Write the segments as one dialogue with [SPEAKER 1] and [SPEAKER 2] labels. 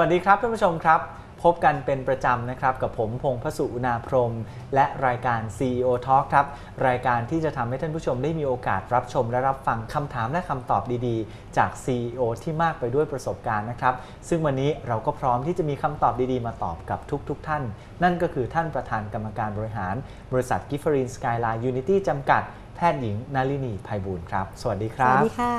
[SPEAKER 1] วัสดีครับท่านผู้ชมครับ พบกันเป็นประจำนะครับ กับผมพงษ์พสุอุณาพรม และรายการ CEO Talk ครับ รายการที่จะทำให้ท่านผู้ชมได้มีโอกาสรับชม และรับฟังคำถามและคำตอบดีๆ จาก CEO ที่มากไปด้วยประสบการณ์นะครับ ซึ่งวันนี้เราก็พร้อมที่จะมีคำตอบดีๆ มาตอบกับทุกๆทท่าน นั่นก็คือท่านประธานกรรมการบริหาร บริษัทกิฟฟรีนสกายไลน์ยูนิตี้จำกัดแพทย์หญิงนาลินีภัยบูลย์ครับ สวัสดีครับ สวั
[SPEAKER 2] สดีค่ะ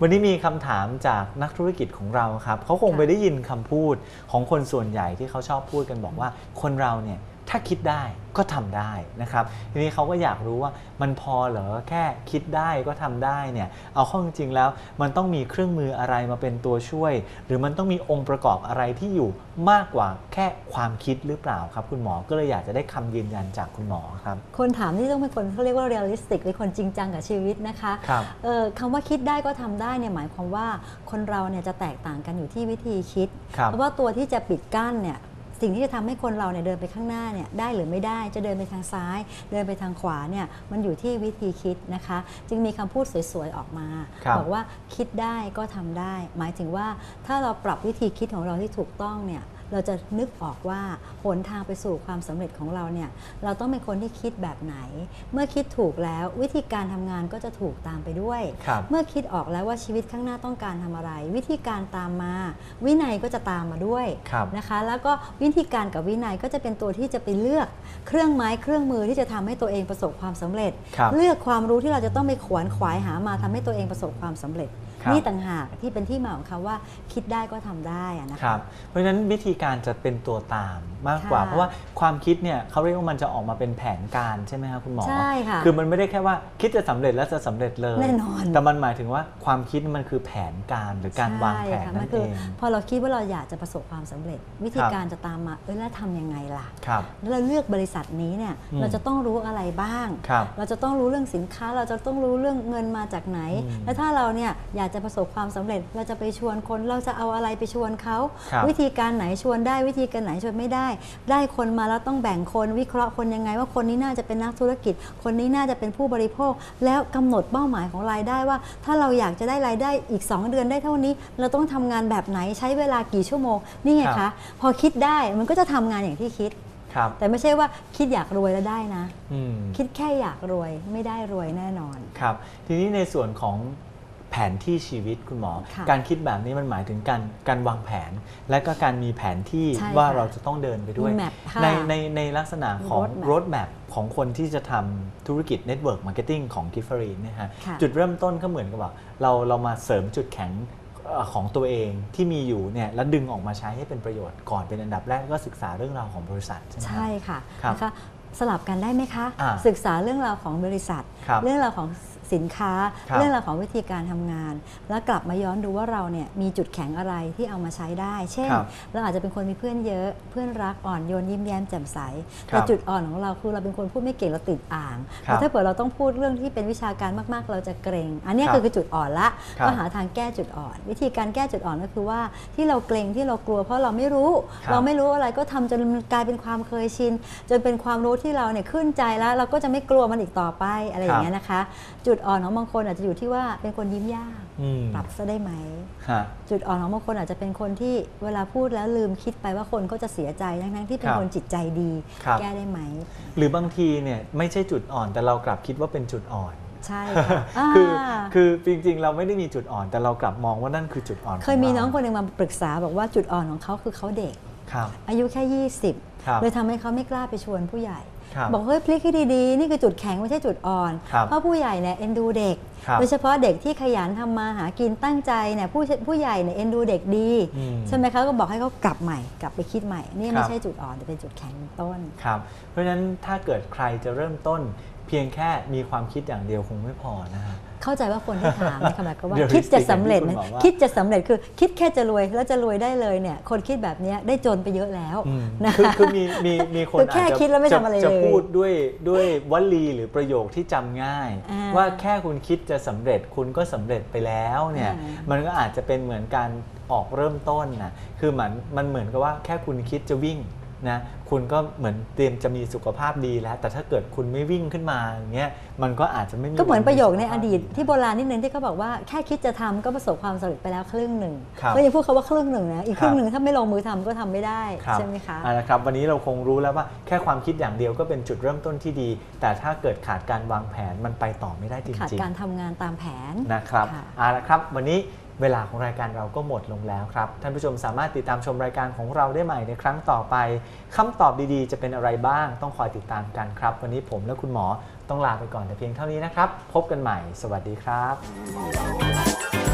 [SPEAKER 1] วันนี้มีคำถามจากนักธุรกิจของเราครับเขาคง
[SPEAKER 2] ค่ะ
[SPEAKER 1] ไปได้ยินคำพูดของคนส่วนใหญ่ที่เขาชอบพูดกันบอกว่าคนเราเนี่ย ถ้าคิดได้ก็ทำได้นะครับทีนี้เขาก็อยากรู้ว่ามันพอเหรอแค่คิดได้ก็ทำได้เนี่ยเอาเข้าจริงๆแล้วมันต้องมีเครื่องมืออะไรมาเป็นตัวช่วย หรือมันต้องมีองค์ประกอบอะไรที่อยู่มากกว่าแค่ความคิดหรือเปล่าครับ คุณหมอก็เลยอยากจะได้คำยืนยันจากคุณหมอครับ
[SPEAKER 2] คนถามนี่ต้องเป็นคนเขาเรียกว่า realistic เป็นคนจริงจังกับชีวิตนะคะ
[SPEAKER 1] ครับ
[SPEAKER 2] เอ่อคำว่าคิดได้ก็ทำได้เนี่ยหมายความว่าคนเราเนี่ยจะแตกต่างกันอยู่ที่วิธีคิด
[SPEAKER 1] ครับ
[SPEAKER 2] เพราะว่าตัวที่จะปิดกั้นเนี่ย สิ่งที่จะทำให้คนเราเนี่ยเดินไปข้างหน้าเนี่ยได้หรือไม่ได้จะเดินไปทางซ้าย เดินไปทางขวาเนี่ยมันอยู่ที่วิธีคิดนะคะ จึงมีคำพูดสวยๆออกมา
[SPEAKER 1] ครับ
[SPEAKER 2] บอกว่าคิดได้ก็ทำได้ หมายถึงว่าถ้าเราปรับวิธีคิดของเราที่ถูกต้องเนี่ย เราจะนึกออกว่าหนทางไปสู่ความสำเร็จของเราเนี่ยเราต้องเป็นคนที่คิดแบบไหน เมื่อคิดถูกแล้ววิธีการทำงานก็จะถูกตามไปด้วย
[SPEAKER 1] ครับ
[SPEAKER 2] เมื่อคิดออกแล้วว่าชีวิตข้างหน้าต้องการทำอะไร วิธีการตามมา วินัยก็จะตามมาด้วย
[SPEAKER 1] ครับ
[SPEAKER 2] นะคะ แล้วก็วิธีการกับวินัยก็จะเป็นตัวที่จะไปเลือกเครื่องไม้เครื่องมือที่จะทำให้ตัวเองประสบความสำเร็จ
[SPEAKER 1] ครับ
[SPEAKER 2] เลือกความรู้ที่เราจะต้องไปขวนขวายหามาทำให้ตัวเองประสบความสำเร็จ
[SPEAKER 1] ครับ
[SPEAKER 2] นี่ต่างหากที่เป็นที่มาของคำว่าคิดได้ก็ทำได้อะนะ
[SPEAKER 1] ค
[SPEAKER 2] คะ
[SPEAKER 1] รับเพราะฉะนั้นวิธีการจะเป็นตัวตามมากกว่า
[SPEAKER 2] ค่ะ
[SPEAKER 1] เพราะว่าความคิดเนี่ยเขาเรียกว่ามันจะออกมาเป็นแผนการใช่ไหมครับคุณหมอ
[SPEAKER 2] ใช่ค่ะ
[SPEAKER 1] คือมันไม่ได้แค่ว่าคิดจะสำเร็จแล้วจะสำเร็จเลย
[SPEAKER 2] แน่นอน
[SPEAKER 1] แต่มันหมายถึงว่าความคิดมันคือแผนการหรือการวางแผน
[SPEAKER 2] ใช่ค่ะ
[SPEAKER 1] นั่
[SPEAKER 2] มันคื
[SPEAKER 1] เอง
[SPEAKER 2] พอเราคิดว่าเราอยากจะประสบความสำเร็จ วิธี
[SPEAKER 1] ครับ
[SPEAKER 2] การจะตามมาเออแล้วทำยังไงล่ะ
[SPEAKER 1] ครับ
[SPEAKER 2] แล้วเราเลือกบริษัทนี้เนี่ย
[SPEAKER 1] อืม
[SPEAKER 2] เราจะต้องรู้อะไรบ้าง
[SPEAKER 1] ครับ
[SPEAKER 2] เราจะต้องรู้เรื่องสินค้าเราจะต้องรู้เรื่องเงินมาจากไหน
[SPEAKER 1] อืม
[SPEAKER 2] แล้วถ้าเราเนี่ยอยากจะประสบความสำเร็จ เราจะไปชวนคนเราจะเอาอะไรไปชวนเขา
[SPEAKER 1] ครับ
[SPEAKER 2] วิธีการไหนชวนได้วิธีการไหนชวนไม่ได้ ได้คนมาแล้วต้องแบ่งคนวิเคราะห์คนยังไง ว่าคนนี้น่าจะเป็นนักธุรกิจ คนนี้น่าจะเป็นผู้บริโภค แล้วกำหนดเป้าหมายของรายได้ว่า ถ้าเราอยากจะได้รายได้อีก 2 เดือนได้เท่านี้ เราต้องทำงานแบบไหนใช้เวลากี่ชั่วโมงนี่ไง
[SPEAKER 1] ครั
[SPEAKER 2] คะ
[SPEAKER 1] บ
[SPEAKER 2] พอคิดได้มันก็จะทำงานอย่างที่คิด
[SPEAKER 1] ครับ
[SPEAKER 2] แต่ไม่ใช่ว่าคิดอยากรวยแล้วได้นะ
[SPEAKER 1] อืม
[SPEAKER 2] คิดแค่อยากรวยไม่ได้รวยแน่นอน
[SPEAKER 1] ครับ ทีนี้ในส่วนของ แผนที่ชีวิตคุณหมอ
[SPEAKER 2] ค่ะ
[SPEAKER 1] การคิดแบบนี้มันหมายถึงการการวางแผน และก็การมีแผนที่
[SPEAKER 2] ใช่
[SPEAKER 1] ว่า
[SPEAKER 2] ค่ะ
[SPEAKER 1] เราจะต้องเดินไปด้วย
[SPEAKER 2] มี map ค่ะ
[SPEAKER 1] ในในในลักษณะของ
[SPEAKER 2] roadmap
[SPEAKER 1] รถแมพของคนที่จะทำธุรกิจเน็ตเวิร์กมาร์เก็ตติ้งของกิฟฟรีนเนี่ยฮะ
[SPEAKER 2] ค่ะ
[SPEAKER 1] จุดเริ่มต้นก็เหมือนกับว่าเราเรามาเสริมจุดแข็งเอ่อของตัวเองที่มีอยู่เนี่ยแล้วดึงออกมาใช้ให้เป็นประโยชน์ก่อนเป็นอันดับแรกก็ศึกษาเรื่องราวของบริษัท ใช่ไหมครับ
[SPEAKER 2] ใช่ค่ะ
[SPEAKER 1] ครับ
[SPEAKER 2] นะคะสลับกันได้ไหมคะ
[SPEAKER 1] อ่า
[SPEAKER 2] ศึกษาเรื่องราวของบริษัท
[SPEAKER 1] ครับ
[SPEAKER 2] เรื่องราวของ สินค้า
[SPEAKER 1] ครับ
[SPEAKER 2] เรื่องราวของวิธีการทำงาน แล้วกลับมาย้อนดูว่าเราเนี่ยมีจุดแข็งอะไรที่เอามาใช้ได้ เช่น
[SPEAKER 1] ครับ
[SPEAKER 2] เราอาจจะเป็นคนมีเพื่อนเยอะเพื่อนรักอ่อนโยนยิ้มแย้มแจ่มใส
[SPEAKER 1] ครั
[SPEAKER 2] แต่
[SPEAKER 1] บ
[SPEAKER 2] จุดอ่อนของเราคือเราเป็นคนพูดไม่เก่งเราติดอ่าง
[SPEAKER 1] ครับ
[SPEAKER 2] แต่ถ้าเกิดเราต้องพูดเรื่องที่เป็นวิชาการมากๆ เราจะเกรง อันเนี้ย
[SPEAKER 1] ครับ
[SPEAKER 2] คือจุดอ่อนละ
[SPEAKER 1] ครับ
[SPEAKER 2] ก็หาทางแก้จุดอ่อน วิธีการแก้จุดอ่อนก็คือว่าที่เราเกรงที่เรากลัว เพราะเราไม่รู้
[SPEAKER 1] ครับ
[SPEAKER 2] เราไม่รู้อะไรก็ทำจนมันกลายเป็นความเคยชินจนเป็นความรู้ที่เราเนี่ยขึ้นใจแล้ว เราก็จะไม่กลัวมันอีกต่อไปอะไรอย่างเงี้ยนะคะ จุดอ่อนของบางคนอาจจะอยู่ที่ว่าเป็นคนยิ้มยาก
[SPEAKER 1] อืม
[SPEAKER 2] ปรับซะได้ไหม
[SPEAKER 1] ฮะ
[SPEAKER 2] จุดอ่อนของบางคนอาจจะเป็นคนที่เวลาพูดแล้วลืมคิดไปว่าคนก็จะเสียใจทั้งๆที่เป็น
[SPEAKER 1] ครับ
[SPEAKER 2] คนจิตใจดี
[SPEAKER 1] ครับ
[SPEAKER 2] แก้ได้ไหม
[SPEAKER 1] หรือบางทีเนี่ยไม่ใช่จุดอ่อนแต่เรากลับคิดว่าเป็นจุดอ่อน
[SPEAKER 2] ใช่ค่ะ
[SPEAKER 1] คือ
[SPEAKER 2] อ่า
[SPEAKER 1] คือจริงๆ เราไม่ได้มีจุดอ่อนแต่เรากลับมองว่านั่นคือจุดอ่อน
[SPEAKER 2] เคยมี
[SPEAKER 1] รา
[SPEAKER 2] น้องคนหนึ่งมาปรึกษาบอกว่าจุดอ่อนของเขาคือเขาเด็ก
[SPEAKER 1] ครับ
[SPEAKER 2] อายุแค่
[SPEAKER 1] ครับ
[SPEAKER 2] 20 เลยทำให้เขาไม่กล้าไปชวนผู้ใหญ่
[SPEAKER 1] ครั บ
[SPEAKER 2] บอกเฮ้ยพลิกให้ดีๆ นี่คือจุดแข็งไม่ใช่จุดอ่อน
[SPEAKER 1] ครับ
[SPEAKER 2] เพราะผู้ใหญ่เนี่ยเอ็นดูเด็ก
[SPEAKER 1] ครับ
[SPEAKER 2] โดยเฉพาะเด็กที่ขยันทำมาหากินตั้งใจเนี่ยผู้ผู้ใหญ่เนี่ยเอ็นดูเด็กดี
[SPEAKER 1] อืม
[SPEAKER 2] ใช่ไหมคะก็บอกให้เขากลับใหม่กลับไปคิดใหม่ นี่
[SPEAKER 1] ค
[SPEAKER 2] ไม่
[SPEAKER 1] รับ
[SPEAKER 2] ใช่จุดอ่อนแต่เป็นจุดแข็งต้น
[SPEAKER 1] ครับเพราะฉะนั้นถ้าเกิดใครจะเริ่มต้น เพียงแค่มีความคิดอย่างเดียวคงไม่พอนะฮะ
[SPEAKER 2] เข้าใจว่าคนที่ถามเนี่ยคำหมายก็ว่า
[SPEAKER 1] Realistic
[SPEAKER 2] คิดจะสำเร็จ
[SPEAKER 1] อย่างที่
[SPEAKER 2] นะ
[SPEAKER 1] คุณบอกว่า
[SPEAKER 2] คิดจะสำเร็จคือคิดแค่จะรวยแล้วจะรวยได้เลยเนี่ย คนคิดแบบเนี้ยได้จนไปเยอะแล้ว
[SPEAKER 1] อืม
[SPEAKER 2] นะ
[SPEAKER 1] คือ
[SPEAKER 2] คะ
[SPEAKER 1] คือมีมีมีคน
[SPEAKER 2] คือแค่
[SPEAKER 1] อาจจะ
[SPEAKER 2] คิดแล้วไม่
[SPEAKER 1] จะ
[SPEAKER 2] ทำอะไร
[SPEAKER 1] จะ
[SPEAKER 2] เลย
[SPEAKER 1] พูดด้วยด้วยวลีหรือประโยคที่จำง่าย
[SPEAKER 2] อ่า
[SPEAKER 1] ว่าแค่คุณคิดจะสำเร็จคุณก็สำเร็จไปแล้วเนี่ย
[SPEAKER 2] อ่า
[SPEAKER 1] มันก็อาจจะเป็นเหมือนการออกเริ่มต้นนะคือมันมันเหมือนกับว่าแค่คุณคิดจะวิ่ง นะคุณก็เหมือนเตรียมจะมีสุขภาพดีแล้ว แต่ถ้าเกิดคุณไม่วิ่งขึ้นมาอย่างเงี้ยมันก็อาจจะไม่มี
[SPEAKER 2] ก็เหมือน
[SPEAKER 1] วั
[SPEAKER 2] ประโยคใน
[SPEAKER 1] สุข
[SPEAKER 2] อ
[SPEAKER 1] ภาพ
[SPEAKER 2] ดีตที่โบราณนิดนึงที่เขาบอกว่าแค่คิดจะทำก็ประสบความสำเร็จไปแล้วครึ่งหนึ่ง
[SPEAKER 1] ครับ
[SPEAKER 2] ก็ยังพูดคาว่าครึ่งหนึ่งนะอีก
[SPEAKER 1] ครับ
[SPEAKER 2] ครึ่งหนึ่งถ้าไม่ลงมือทำก็ทำไม่ได้
[SPEAKER 1] ครับ
[SPEAKER 2] ใช่ไหมคะ
[SPEAKER 1] เอาละครับวันนี้เราคงรู้แล้วว่าแค่ความคิดอย่างเดียวก็เป็นจุดเริ่มต้นที่ดี แต่ถ้าเกิดขาดการวางแผนมันไปต่อไม่ได้จริงๆ
[SPEAKER 2] ขาดการทำงานตามแผน
[SPEAKER 1] นะครับ
[SPEAKER 2] ค่ะ
[SPEAKER 1] เอาละครับวันนี้ เวลาของรายการเราก็หมดลงแล้วครับ ท่านผู้ชมสามารถติดตามชมรายการของเราได้ใหม่ในครั้งต่อไปคำตอบดีๆ จะเป็นอะไรบ้าง ต้องคอยติดตามกันครับ วันนี้ผมและคุณหมอต้องลาไปก่อนแต่เพียงเท่านี้นะครับ พบกันใหม่ สวัสดีครับ